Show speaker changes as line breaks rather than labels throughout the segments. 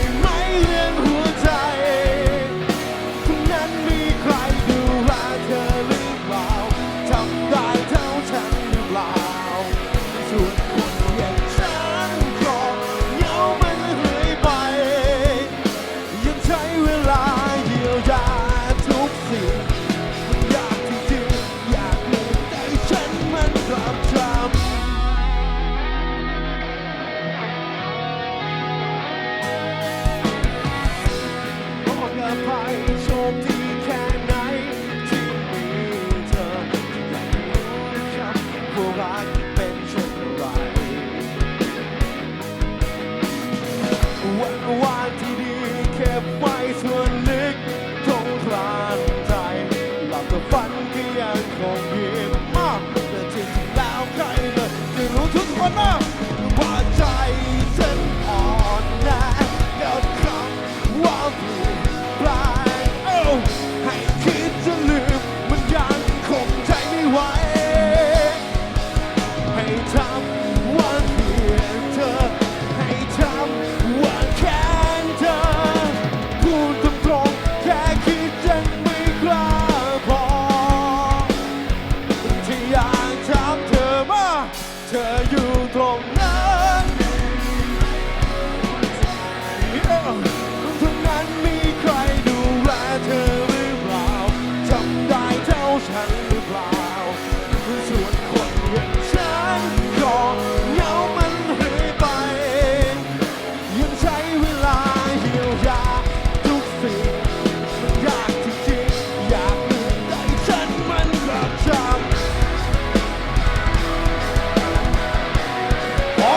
Amen. apart.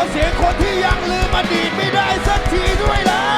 เสียงคนที่ยังลืมอดีตไม่ได้สักทีด้วยแล้